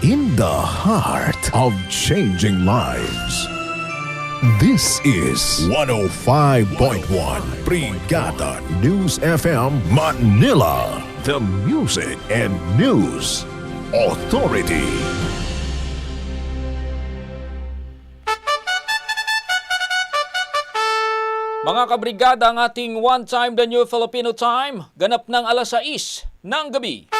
in the heart of changing lives. This is 105.1 Brigada News FM Manila, the music and news authority. Mga kabrigada ang ating One Time the New Filipino Time, ganap ng alas 6 ng gabi.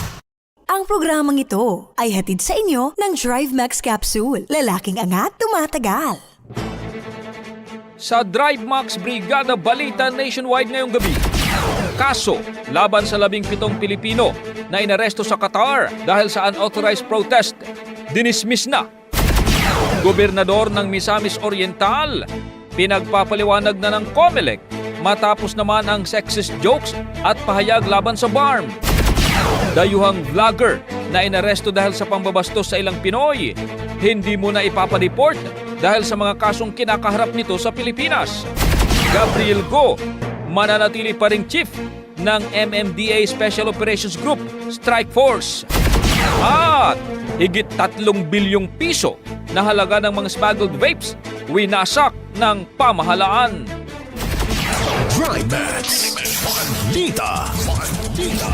Ang programang ito ay hatid sa inyo ng Drive Max Capsule. Lalaking angat, tumatagal. Sa Drive Max Brigada Balita Nationwide ngayong gabi. Kaso laban sa labing pitong Pilipino na inaresto sa Qatar dahil sa unauthorized protest, dinismiss na. Gobernador ng Misamis Oriental, pinagpapaliwanag na ng COMELEC matapos naman ang sexist jokes at pahayag laban sa BARM. Dayuhang vlogger na inaresto dahil sa pambabastos sa ilang Pinoy, hindi mo na ipapareport dahil sa mga kasong kinakaharap nito sa Pilipinas. Gabriel Go, mananatili pa ring chief ng MMDA Special Operations Group, Strike Force. At higit tatlong bilyong piso na halaga ng mga smuggled vapes, winasak ng pamahalaan. Drive Max Balita. Balita.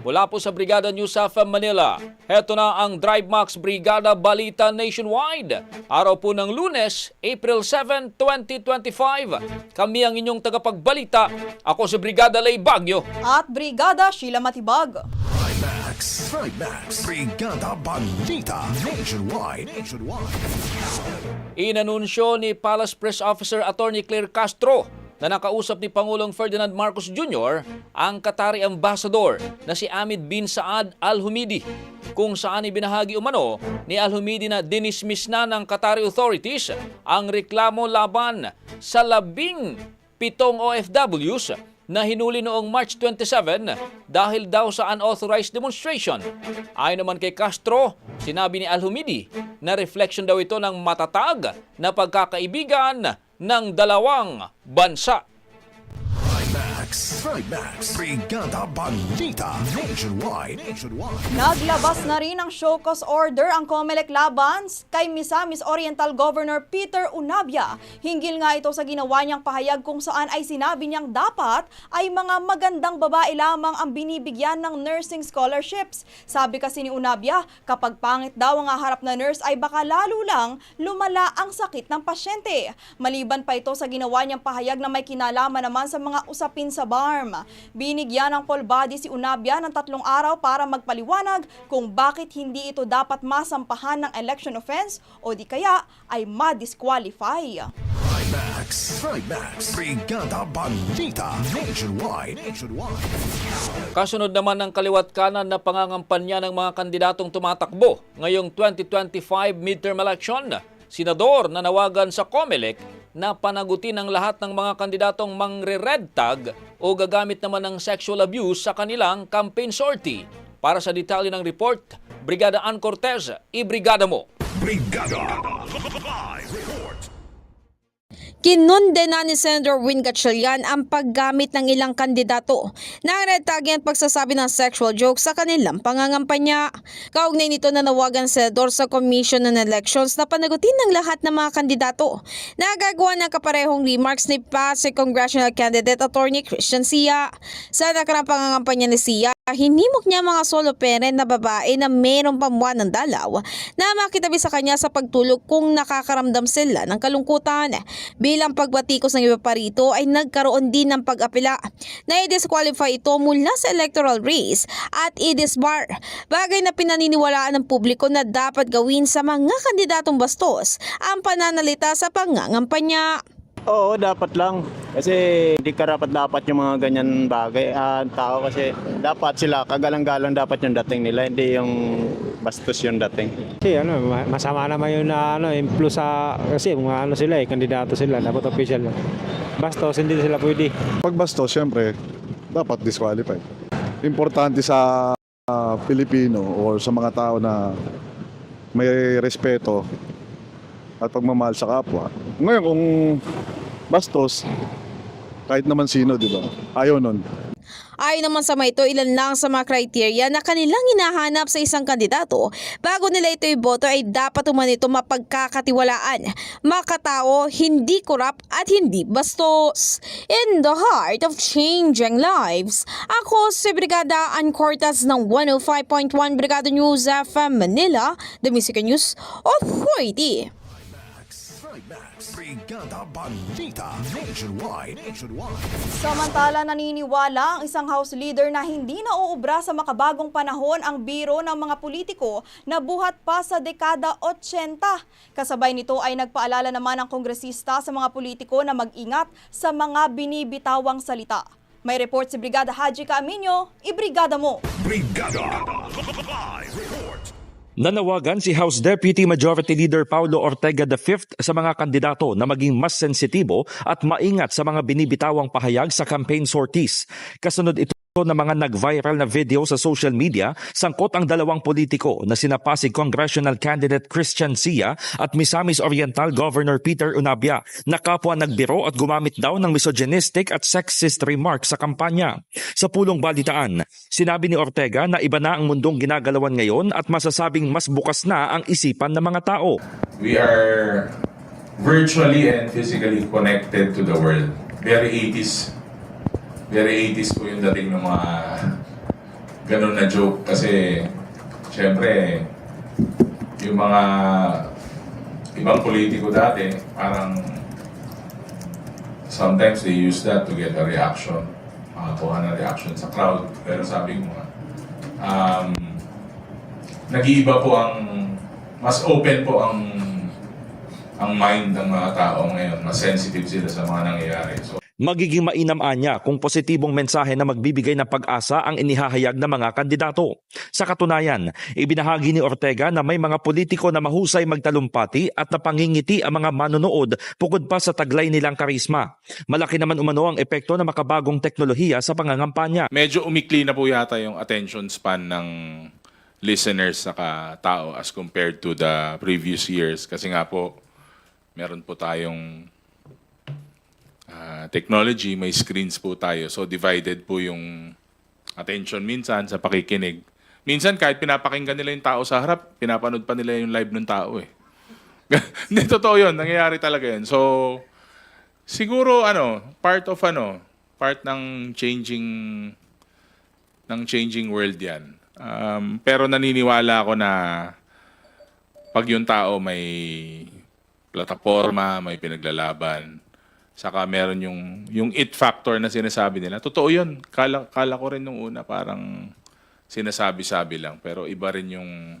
Mula po sa Brigada News of Manila, heto na ang Drive Max Brigada Balita Nationwide. Araw po ng lunes, April 7, 2025. Kami ang inyong tagapagbalita. Ako si Brigada Lay Bagyo. At Brigada Sheila Matibag. Max, Max, Brigada Balita Nationwide. Nationwide. Inanunsyo ni Palace Press Officer Attorney Claire Castro na nakausap ni Pangulong Ferdinand Marcos Jr. ang Qatari Ambassador na si Hamid bin Saad Al Humidi kung saan ibinahagi umano ni Al Humidi na dinismiss na ng Qatari authorities ang reklamo laban sa labing pitong OFWs na hinuli noong March 27 dahil daw sa unauthorized demonstration. Ayon naman kay Castro, sinabi ni Al-Humidi na reflection daw ito ng matatag na pagkakaibigan ng dalawang bansa. Max, Max, Brigada Balita Nationwide. Nationwide. Naglabas na rin ng show cause order ang Comelec laban kay Misamis Oriental Governor Peter Unabia. Hinggil nga ito sa ginawa niyang pahayag kung saan ay sinabi niyang dapat ay mga magandang babae lamang ang binibigyan ng nursing scholarships. Sabi kasi ni Unabia, kapag pangit daw ang harap na nurse ay baka lalo lang lumala ang sakit ng pasyente. Maliban pa ito sa ginawa niyang pahayag na may kinalaman naman sa mga usapin sa BARM. Binigyan ng full body si Unabia ng tatlong araw para magpaliwanag kung bakit hindi ito dapat masampahan ng election offense o di kaya ay ma-disqualify. Max, Max, Brigada Balita Nationwide. Nationwide. Kasunod naman ng kaliwat kanan na pangangampanya ng mga kandidatong tumatakbo ngayong 2025 midterm election, senador na nawagan sa COMELEC na panagutin ang lahat ng mga kandidatong mangre-red tag o gagamit naman ng sexual abuse sa kanilang campaign sortie. Para sa detalye ng report, Brigada Ann Cortez, ibrigada mo! Brigada. Kinondena ni Senator Win Gatchalian ang paggamit ng ilang kandidato na retagin at pagsasabi ng sexual jokes sa kanilang pangangampanya. Kaugnay nito na nawagan ang senador sa Commission on Elections na panagutin ng lahat ng mga kandidato na gagawa ng kaparehong remarks ni pa si Congressional Candidate Attorney Christian Sia. Sa nakarang pangangampanya ni Sia, hinimok niya mga solo parent na babae na mayroong pamuan ng dalaw na makitabi sa kanya sa pagtulog kung nakakaramdam sila ng kalungkutan. Bilang pagbatikos ng iba pa rito ay nagkaroon din ng pag-apela na i-disqualify ito mula sa electoral race at i-disbar. Bagay na pinaniniwalaan ng publiko na dapat gawin sa mga kandidatong bastos ang pananalita sa pangangampanya. Oo, dapat lang. Kasi hindi karapat dapat yung mga ganyan bagay. Ah, tao kasi dapat sila, kagalang-galang dapat yung dating nila, hindi yung bastos yung dating. Kasi ano, ma- masama naman yun na ano, influence sa, kasi mga ano sila eh, kandidato sila, dapat official. Bastos, hindi sila pwede. Pag bastos, syempre, dapat disqualified. Importante sa ah, Pilipino or sa mga tao na may respeto at pagmamahal sa kapwa. Ngayon, kung bastos, kahit naman sino, di ba? Ayaw nun. Ayon naman sa ito, ilan lang sa mga kriteria na kanilang hinahanap sa isang kandidato bago nila ito iboto ay dapat uman ito mapagkakatiwalaan, makatao, hindi korap at hindi bastos. In the heart of changing lives, ako si Brigada Ann Cortez ng 105.1 Brigada News FM Manila, The Music News Authority. Max, Brigada Balita Nationwide. Nationwide. Samantala naniniwala ang isang House Leader na hindi na uubra sa makabagong panahon ang biro ng mga politiko na buhat pa sa dekada 80. Kasabay nito ay nagpaalala naman ang kongresista sa mga politiko na mag-ingat sa mga binibitawang salita. May report si Brigada Haji Caaminyo, ibrigada mo! Brigada Live Report. Nanawagan si House Deputy Majority Leader Paulo Ortega V sa mga kandidato na maging mas sensitibo at maingat sa mga binibitawang pahayag sa campaign sorties. Kasunod ito na mga nag-viral na video sa social media sangkot ang dalawang politiko na sina Pasig Congressional Candidate Christian Sia at Misamis Oriental Governor Peter Unabia na kapwa nagbiro at gumamit daw ng misogynistic at sexist remarks sa kampanya. Sa pulong balitaan, sinabi ni Ortega na iba na ang mundong ginagalawan ngayon at masasabing mas bukas na ang isipan ng mga tao. we are virtually and physically connected to the world. Very 80s. Very 80s po yung dating ng mga ganun na joke. Kasi syempre yung mga ibang politiko dati parang sometimes they use that to get a reaction. Makakuha ng reaction sa crowd. Pero sabi mo nga um, nag-iiba po ang mas open po ang ang mind ng mga tao ngayon. Mas sensitive sila sa mga nangyayari. So Magiging mainam anya kung positibong mensahe na magbibigay ng pag-asa ang inihahayag ng mga kandidato. Sa katunayan, ibinahagi ni Ortega na may mga politiko na mahusay magtalumpati at napangingiti ang mga manonood bukod pa sa taglay nilang karisma. Malaki naman umano ang epekto ng makabagong teknolohiya sa pangangampanya. medyo umikli na po yata yung attention span ng listeners saka tao as compared to the previous years kasi nga po meron po tayong ah, technology, may screens po tayo. So divided po yung attention minsan sa pakikinig. Minsan kahit pinapakinggan nila yung tao sa harap, pinapanood pa nila yung live ng tao eh. Hindi, totoo yun. Nangyayari talaga yun. So, siguro ano, part of ano, part ng changing ng changing world yan. Um, pero naniniwala ako na pag yung tao may plataforma, may pinaglalaban, saka meron yung, yung it factor na sinasabi nila. Totoo yun. Kala, kala ko rin nung una parang sinasabi-sabi lang. Pero iba rin yung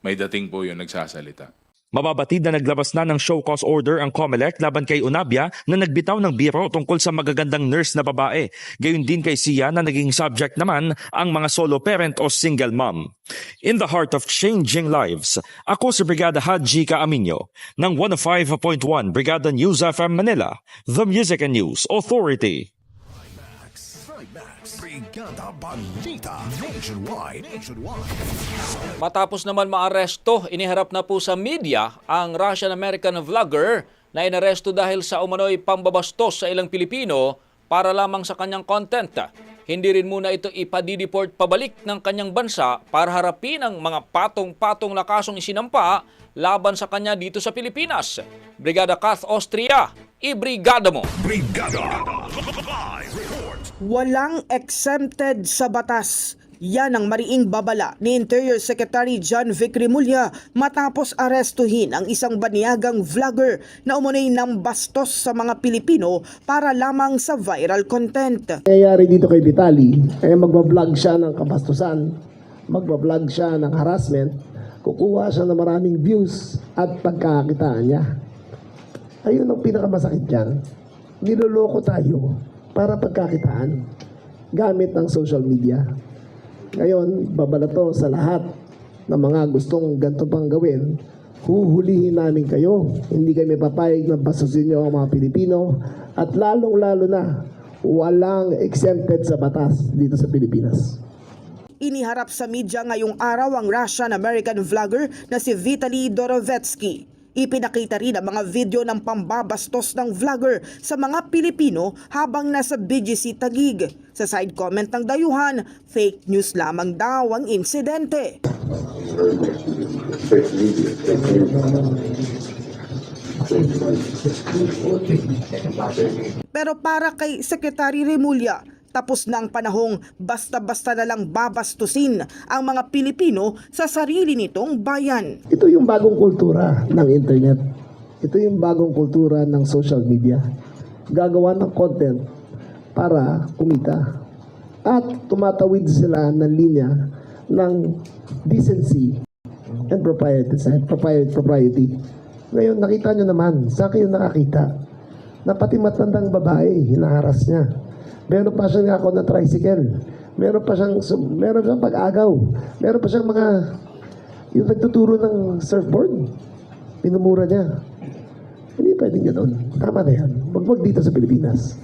may dating po yung nagsasalita. Mababatid na naglabas na ng show cause order ang COMELEC laban kay Unabia na nagbitaw ng biro tungkol sa magagandang nurse na babae. Gayun din kay Sia na naging subject naman ang mga solo parent o single mom. In the heart of changing lives, ako si Brigada Haji Kaaminyo ng 105.1 Brigada News FM Manila, The Music and News Authority. Brigada Balita Nationwide. Nationwide. Matapos naman maaresto, iniharap na po sa media ang Russian-American vlogger na inaresto dahil sa umano'y pambabastos sa ilang Pilipino para lamang sa kanyang content. Hindi rin muna ito ipadideport pabalik ng kanyang bansa para harapin ang mga patong-patong na kasong isinampa laban sa kanya dito sa Pilipinas. Brigada Kath Austria, ibrigada mo! Brigada Live. Walang exempted sa batas. Yan ang mariing babala ni Interior Secretary John Vic Rimulya matapos arestuhin ang isang baniyagang vlogger na umunay ng bastos sa mga Pilipino para lamang sa viral content. nangyayari dito kay Vitali, ay magbablog siya ng kabastusan, magbablog siya ng harassment, kukuha siya ng maraming views at pagkakakitaan niya. Ayun ang pinakamasakit dyan. Niloloko tayo para pagkakitaan gamit ng social media. Ngayon, babala to sa lahat ng mga gustong ganito pang gawin, huhulihin namin kayo. Hindi kami papayag na basusin nyo ang mga Pilipino at lalong-lalo na walang exempted sa batas dito sa Pilipinas. Iniharap sa media ngayong araw ang Russian-American vlogger na si Vitaly Dorovetsky. Ipinakita rin ang mga video ng pambabastos ng vlogger sa mga Pilipino habang nasa BGC Tagig. Sa side comment ng dayuhan, fake news lamang daw ang insidente. Pero para kay Secretary Remulla, tapos na ang panahong basta-basta na lang babastusin ang mga Pilipino sa sarili nitong bayan. Ito yung bagong kultura ng internet. Ito yung bagong kultura ng social media. Gagawa ng content para kumita. At tumatawid sila ng linya ng decency and propriety. propriety, propriety. Ngayon, nakita nyo naman, sa kayo nakakita, na pati matandang babae, hinaharas niya. Meron pa siyang ako ng tricycle. Meron pa siyang, meron siyang pag-agaw. Meron pa siyang mga yung nagtuturo ng surfboard, pinumura niya. Hindi pwedeng ganoon. Tama na yan. Magwag dito sa Pilipinas.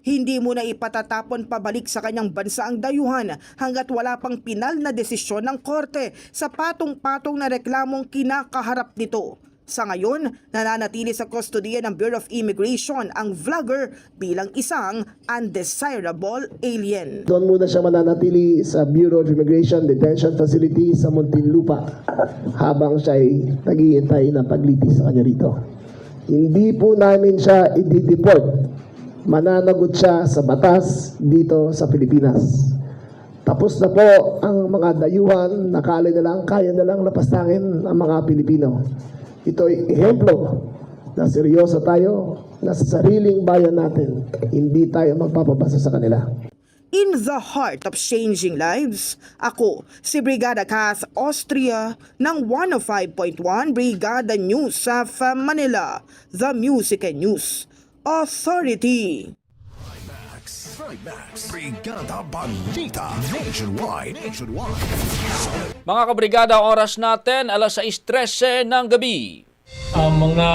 Hindi mo na ipatatapon pabalik sa kanyang bansa ang dayuhan hanggat wala pang pinal na desisyon ng korte sa patong-patong na reklamong kinakaharap nito. Sa ngayon, nananatili sa kustodiya ng Bureau of Immigration ang vlogger bilang isang undesirable alien. Doon muna siya mananatili sa Bureau of Immigration Detention Facility sa Muntinlupa habang siya ay naghihintay ng paglitis sa kanya rito. Hindi po namin siya i-deport. Mananagot siya sa batas dito sa Pilipinas. Tapos na po ang mga dayuhan, nakali na lang, kaya na lang lapastangin ang mga Pilipino. Ito ay ehemplo na seryoso tayo na sa sariling bayan natin, hindi tayo magpapabasa sa kanila. In the heart of changing lives, ako si Brigada Kath Austria ng 105.1 Brigada News sa Manila, The Music and News Authority. Trimax, Brigada Balita Nationwide. Nationwide. Mga kabrigada, oras natin, alas 6.13 ng gabi. ang mga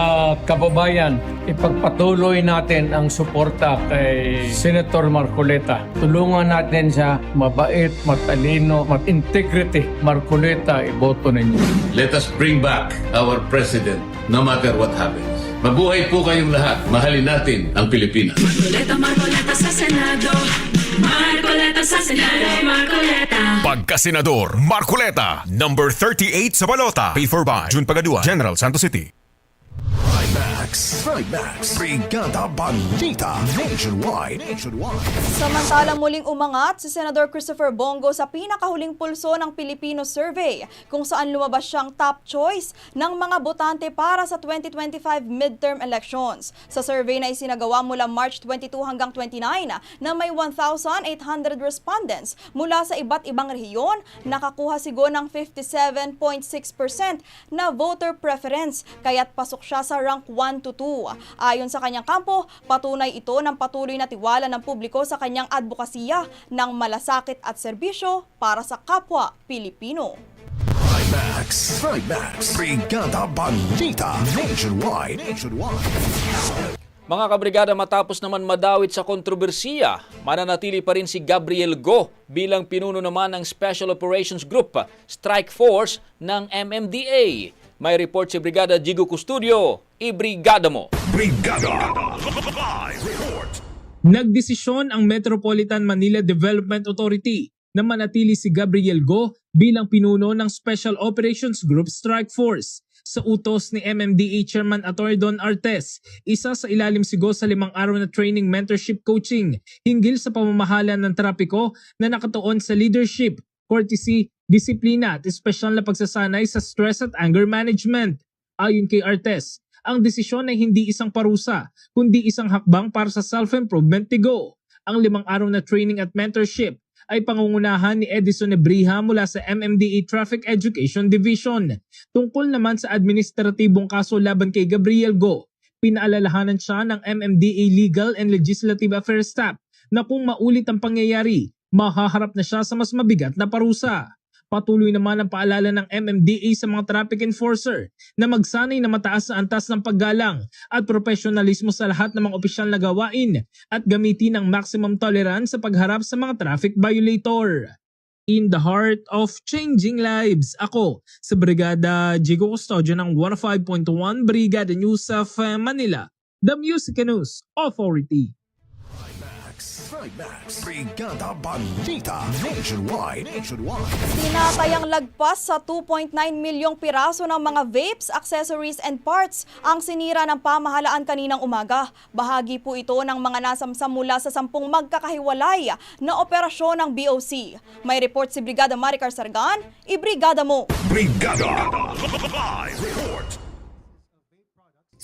kababayan, ipagpatuloy natin ang suporta kay Senator Marcoleta. Tulungan natin siya, mabait, matalino, mat-integrity. Marcoleta, iboto ninyo. Let us bring back our president no matter what happens. Mabuhay po kayong lahat. Mahalin natin ang Pilipinas. Marcoleta, Marcoleta sa Senado. Marcoleta sa Senado, Marcoleta. Pagkasenador, Marcoleta, number 38 sa balota. Paid for by June Pagadua, General Santos City. Trimax, Trimax, Brigada Balita Nationwide. Nationwide. Samantalang muling umangat si Senador Christopher Bongo sa pinakahuling pulso ng Filipino Survey kung saan lumabas siyang top choice ng mga botante para sa 2025 midterm elections. Sa survey na isinagawa mula March 22 hanggang 29 na may 1,800 respondents mula sa iba't ibang rehiyon, nakakuha si Go ng 57.6% na voter preference kaya't pasok siya sa rank 1 to 2. Ayon sa kanyang kampo, patunay ito ng patuloy na tiwala ng publiko sa kanyang advokasya ng malasakit at serbisyo para sa kapwa Pilipino. Trimax, Trimax, Brigada Balita Nationwide. Nationwide. Mga kabrigada, matapos naman madawit sa kontrobersiya, mananatili pa rin si Gabriel Go bilang pinuno naman ng Special Operations Group, Strike Force ng MMDA. May report si Brigada Jigo Custodio. Ibrigada mo! Brigada Live Report. Nagdesisyon ang Metropolitan Manila Development Authority na manatili si Gabriel Go bilang pinuno ng Special Operations Group Strike Force sa utos ni MMDA Chairman Atty. Don Artes. Isa sa ilalim si Go sa limang araw na training mentorship coaching hinggil sa pamamahala ng trapiko na nakatuon sa leadership, courtesy, disiplina at espesyal na pagsasanay sa stress at anger management. Ayon kay Artes, ang desisyon ay hindi isang parusa, kundi isang hakbang para sa self-improvement ni Go. Ang limang araw na training at mentorship ay pangungunahan ni Edison Nebriha mula sa MMDA Traffic Education Division. Tungkol naman sa administratibong kaso laban kay Gabriel Go, pinaalalahanan siya ng MMDA Legal and Legislative Affairs Staff na kung maulit ang pangyayari, mahaharap na siya sa mas mabigat na parusa. Patuloy naman ang paalala ng MMDA sa mga traffic enforcer na magsanay na mataas na antas ng paggalang at profesionalismo sa lahat ng mga opisyal na gawain at gamitin ang maximum tolerance sa pagharap sa mga traffic violator. In the heart of changing lives, ako sa Brigada Jigo Custodio ng 105.1 Brigada News of Manila, The Music News Authority. Trimax, Brigada Balita Nationwide. Nationwide. Tinatayang lagpas sa 2.9 milyong piraso ng mga vapes, accessories and parts ang sinira ng pamahalaan kaninang umaga. Bahagi po ito ng mga nasamsam mula sa sampung magkakahiwalay na operasyon ng BOC. May report si Brigada Maricar Sargan, ibrigada mo! Brigada Live Report.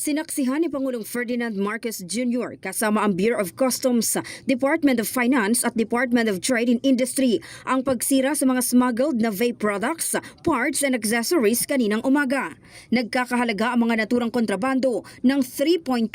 Sinaksihan ni Pangulong Ferdinand Marcos Jr. kasama ang Bureau of Customs, Department of Finance at Department of Trade and Industry ang pagsira sa mga smuggled na vape products, parts and accessories kaninang umaga. Nagkakahalaga ang mga naturang kontrabando ng 3.26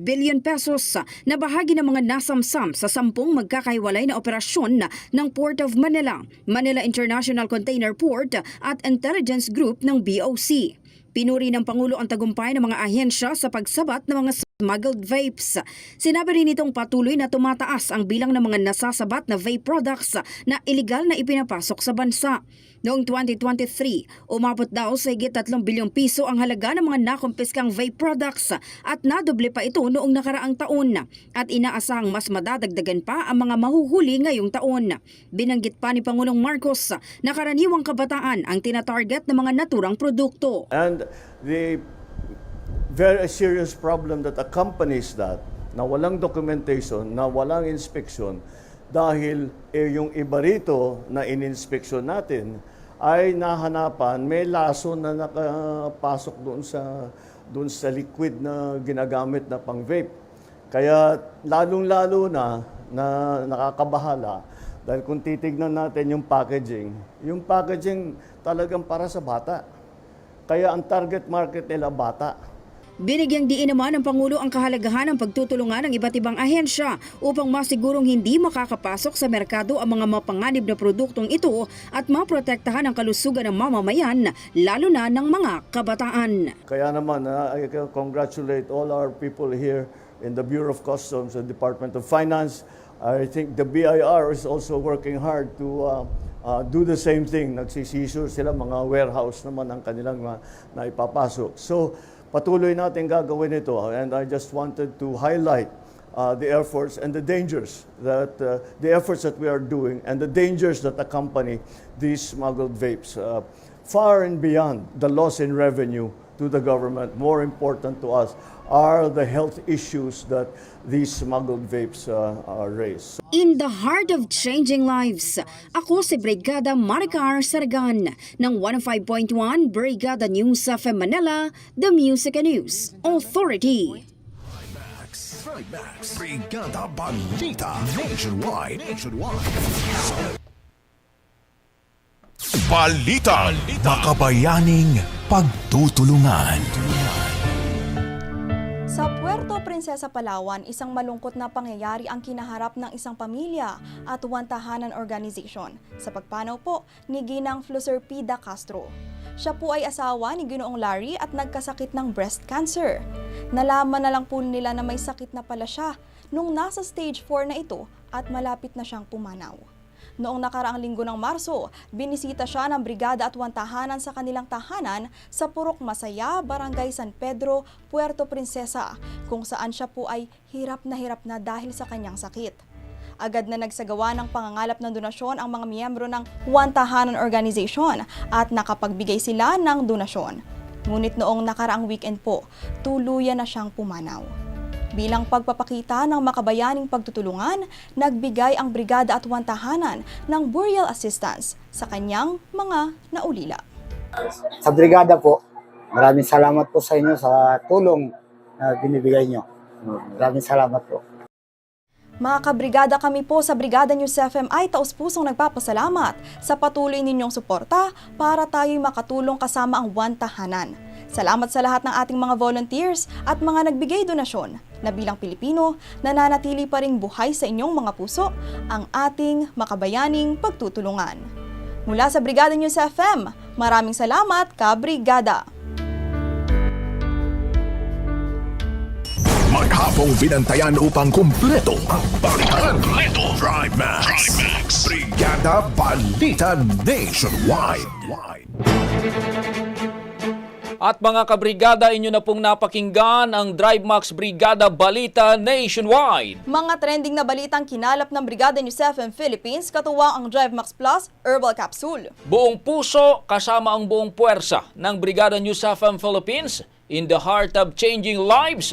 billion pesos na bahagi ng mga nasamsam sa sampung magkakahiwalay na operasyon ng Port of Manila, Manila International Container Port at Intelligence Group ng BOC. Pinuri ng Pangulo ang tagumpay ng mga ahensya sa pagsabat ng mga smuggled vapes. Sinabi rin itong patuloy na tumataas ang bilang ng mga nasasabat na vape products na iligal na ipinapasok sa bansa. Noong 2023, umabot daw sa higit 3 bilyong piso ang halaga ng mga nakumpiskang vape products at nadoble pa ito noong nakaraang taon at inaasahang mas madadagdagan pa ang mga mahuhuli ngayong taon. Binanggit pa ni Pangulong Marcos na karaniwang kabataan ang tinatarget ng mga naturang produkto. And the very serious problem that accompanies that, na walang documentation, na walang inspection, dahil eh, yung iba rito na ininspeksyon natin ay nahanapan may laso na nakapasok doon sa doon sa liquid na ginagamit na pang vape. Kaya lalong-lalo na na nakakabahala dahil kung titignan natin yung packaging, yung packaging talagang para sa bata. Kaya ang target market nila bata. Binigyang diin naman ng Pangulo ang kahalagahan ng pagtutulungan ng iba't ibang ahensya upang masigurong hindi makakapasok sa merkado ang mga mapanganib na produktong ito at maprotektahan ang kalusugan ng mamamayan, lalo na ng mga kabataan. Kaya naman, uh, I congratulate all our people here in the Bureau of Customs and Department of Finance. I think the BIR is also working hard to uh, uh, do the same thing. Nagsisisure sila, mga warehouse naman ang kanilang uh, naipapasok. So, patuloy natin gagawin ito. And I just wanted to highlight uh, the efforts and the dangers that uh, the efforts that we are doing and the dangers that accompany these smuggled vapes. Uh, far and beyond the loss in revenue to the government, more important to us are the health issues that these smuggled vapes uh, uh, raise. In the heart of changing lives, ako si Brigada Maricar Saragan ng 105.1 Brigada News of Manila, The Music and News Authority. Brigada Balita Nationwide. Nationwide. Balita. Makabayaning pagtutulungan. Sa Puerto Princesa, Palawan, isang malungkot na pangyayari ang kinaharap ng isang pamilya at one tahanan organization sa pagpanaw po ni Ginang Fluserpida Castro. Siya po ay asawa ni Ginoong Larry at nagkasakit ng breast cancer. Nalaman na lang po nila na may sakit na pala siya nung nasa stage 4 na ito at malapit na siyang pumanaw. Noong nakaraang linggo ng Marso, binisita siya ng brigada at wantahanan sa kanilang tahanan sa Purok Masaya, Barangay San Pedro, Puerto Princesa, kung saan siya po ay hirap na hirap na dahil sa kanyang sakit. Agad na nagsagawa ng pangangalap ng donasyon ang mga miyembro ng Wantahanan Organization at nakapagbigay sila ng donasyon. Ngunit noong nakaraang weekend po, tuluyan na siyang pumanaw. Bilang pagpapakita ng makabayaning pagtutulungan, nagbigay ang brigada at wantahanan ng burial assistance sa kanyang mga naulila. Sa brigada po, maraming salamat po sa inyo sa tulong na binibigay nyo. Maraming salamat po. Mga kabrigada kami po sa Brigada News FM ay taus-pusong nagpapasalamat sa patuloy ninyong suporta para tayo'y makatulong kasama ang One Tahanan. Salamat sa lahat ng ating mga volunteers at mga nagbigay donasyon na bilang Pilipino, nananatili pa ring buhay sa inyong mga puso ang ating makabayaning pagtutulungan. Mula sa Brigada News FM, maraming salamat, Kabrigada! Maghapong binantayan upang kumpleto ang balitan. Kumpleto. Drive Max. Brigada Balita Nationwide. At mga kabrigada, inyo na pong napakinggan ang Drive Max Brigada Balita Nationwide. Mga trending na balitang kinalap ng Brigada News FM Philippines, katuwang ang Drive Max Plus Herbal Capsule. Buong puso kasama ang buong puwersa ng Brigada News FM Philippines in the heart of changing lives,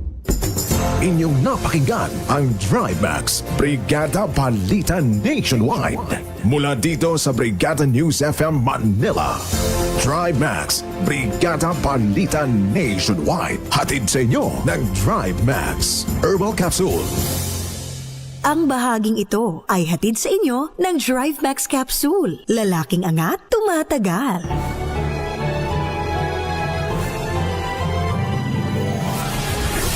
Inyong napakinggan ang Drive Max Brigada Balita Nationwide. Mula dito sa Brigada News FM Manila. Drive Max Brigada Balita Nationwide. Hatid sa inyo ng Drive Max Herbal Capsule. Ang bahaging ito ay hatid sa inyo ng Drive Max Capsule. Lalaking angat, tumatagal.